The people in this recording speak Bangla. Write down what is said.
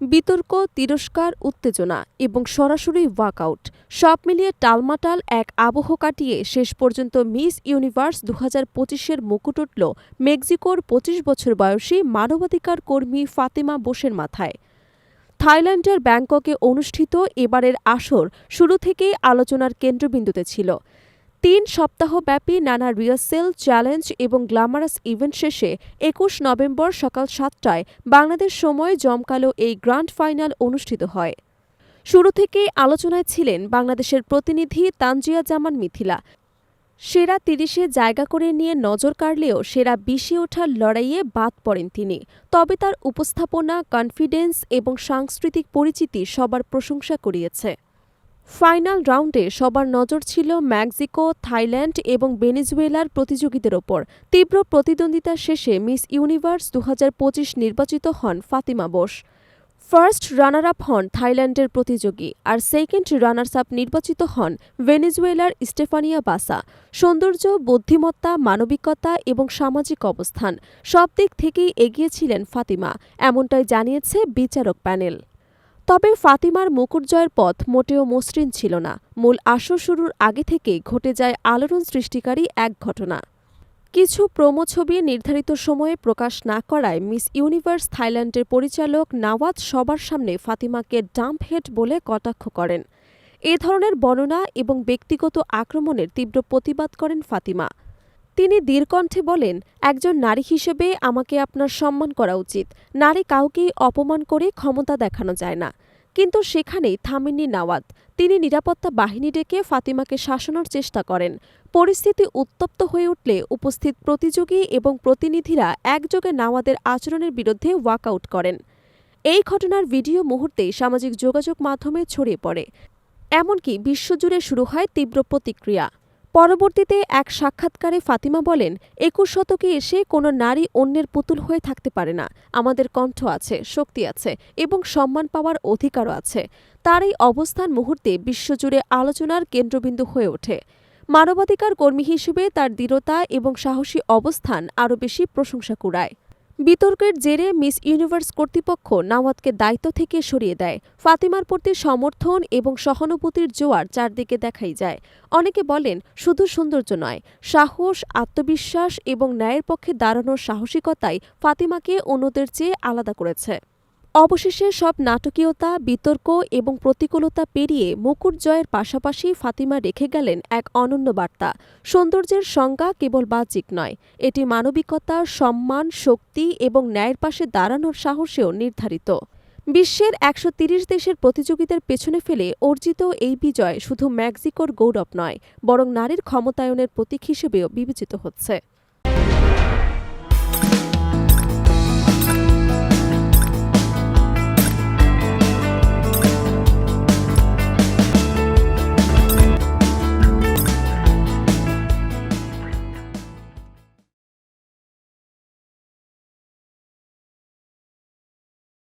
বিতর্ক, তিরস্কার, উত্তেজনা এবং সরাসরি ওয়াকআউট সব মিলিয়ে টালমাটাল এক আবহ কাটিয়ে শেষ পর্যন্ত মিস ইউনিভার্স দু হাজার পঁচিশের মুকুট উঠল মেক্সিকোর পঁচিশ বছর বয়সী মানবাধিকার কর্মী ফাতেমা বোসের মাথায়। থাইল্যান্ডের ব্যাংককে অনুষ্ঠিত এবারের আসর শুরু থেকেই আলোচনার কেন্দ্রবিন্দুতে ছিল। তিন সপ্তাহব্যাপী নানা রিহার্সেল, চ্যালেঞ্জ এবং গ্ল্যামারাস ইভেন্ট শেষে একুশ নভেম্বর সকাল সাতটায় বাংলাদেশ সময় জমকালো এই গ্র্যান্ড ফাইনাল অনুষ্ঠিত হয়। শুরু থেকেই আলোচনায় ছিলেন বাংলাদেশের প্রতিনিধি তানজিয়া জামান মিথিলা। সেরা তিরিশে জায়গা করে নিয়ে নজর কাড়লেও সেরা বিশে ওঠার লড়াইয়ে বাদ পড়েন তিনি। তবে তার উপস্থাপনা কনফিডেন্স এবং সাংস্কৃতিক পরিচিতি সবার প্রশংসা কুড়িয়েছে ফাইনাল রাউন্ডে সবার নজর ছিল মেক্সিকো, থাইল্যান্ড এবং ভেনেজুয়েলার প্রতিযোগীদের ওপর। তীব্র প্রতিদ্বন্দ্বিতা শেষে মিস ইউনিভার্স দু হাজার পঁচিশ নির্বাচিত হন Fatima Bose. First runner up হন থাইল্যান্ডের প্রতিযোগী আর সেকেন্ড রানার্স আপ নির্বাচিত হন ভেনেজুয়েলার স্টেফানিয়া বাসা। সৌন্দর্য, বুদ্ধিমত্তা, মানবিকতা এবং সামাজিক অবস্থান সব দিক থেকেই এগিয়েছিলেন ফাতিমা, এমনটাই জানিয়েছে বিচারক প্যানেল। তবে ফাতিমার মুকুট জয়ের পথ মোটেও মসৃণ ছিল না। মূল আসর শুরুর আগে থেকেই ঘটে যায় আলোড়ন সৃষ্টিকারী এক ঘটনা। কিছু প্রোমো ছবি নির্ধারিত সময়ে প্রকাশ না করায় মিস ইউনিভার্স থাইল্যান্ডের পরিচালক নাওয়াজ সবার সামনে ফাতিমাকে ডাম্প হেড বলে কটাক্ষ করেন। এ ধরনের বর্ণনা এবং ব্যক্তিগত আক্রমণের তীব্র প্রতিবাদ করেন ফাতিমা। তিনি দীর্ঘণ্ঠে বলেন, একজন নারী হিসেবে আমাকে আপনার সম্মান করা উচিত। নারী কাউকেই অপমান করে ক্ষমতা দেখানো যায় না। কিন্তু সেখানেই থামেননি নাওয়াত। তিনি নিরাপত্তা বাহিনী ডেকে ফাতিমাকে শাসনের চেষ্টা করেন। পরিস্থিতি উত্তপ্ত হয়ে উঠলে উপস্থিত প্রতিযোগী এবং প্রতিনিধিরা একযোগে নাওয়াদের আচরণের বিরুদ্ধে ওয়াকআউট করেন। এই ঘটনার ভিডিও মুহূর্তেই সামাজিক যোগাযোগ মাধ্যমে ছড়িয়ে পড়ে। এমনকি বিশ্বজুড়ে শুরু হয় তীব্র প্রতিক্রিয়া। পরবর্তীতে এক সাক্ষাৎকারে ফাতিমা বলেন, একুশ শতকে এসে কোনো নারী অন্যের পুতুল হয়ে থাকতে পারে না। আমাদের কণ্ঠ আছে, শক্তি আছে এবং সম্মান পাওয়ার অধিকারও আছে। তার এই অবস্থান মুহূর্তে বিশ্বজুড়ে আলোচনার কেন্দ্রবিন্দু হয়ে ওঠে। মানবাধিকার কর্মী হিসেবে তার দৃঢ়তা এবং সাহসী অবস্থান আরও বেশি প্রশংসা কুড়ায়। বিতর্কের জেরে মিস ইউনিভার্স কর্তৃপক্ষ নাওয়াতকে দায়িত্ব থেকে সরিয়ে দেয়। ফাতিমার প্রতি সমর্থন এবং সহানুভূতির জোয়ার চারদিকে দেখাই যায়। অনেকে বলেন, শুধু সৌন্দর্য নয়, সাহস, আত্মবিশ্বাস এবং ন্যায়ের পক্ষে দাঁড়ানোর সাহসিকতাই ফাতিমাকে অন্যদের চেয়ে আলাদা করেছে। অবশেষে সব নাটকীয়তা, বিতর্ক এবং প্রতিকূলতা পেরিয়ে মুকুট জয়ের পাশাপাশি ফাতিমা রেখে গেলেন এক অনন্য বার্তা। সৌন্দর্যের সংজ্ঞা কেবল বাহ্যিক নয়, এটি মানবিকতা, সম্মান, শক্তি এবং ন্যায়ের পাশে দাঁড়ানোর সাহসেও নির্ধারিত। বিশ্বের একশো দেশের প্রতিযোগীদের পেছনে ফেলে অর্জিত এই বিজয় শুধু মেক্সিকোর গৌরব নয়, বরং নারীর ক্ষমতায়নের প্রতীক হিসেবেও বিবেচিত হচ্ছে।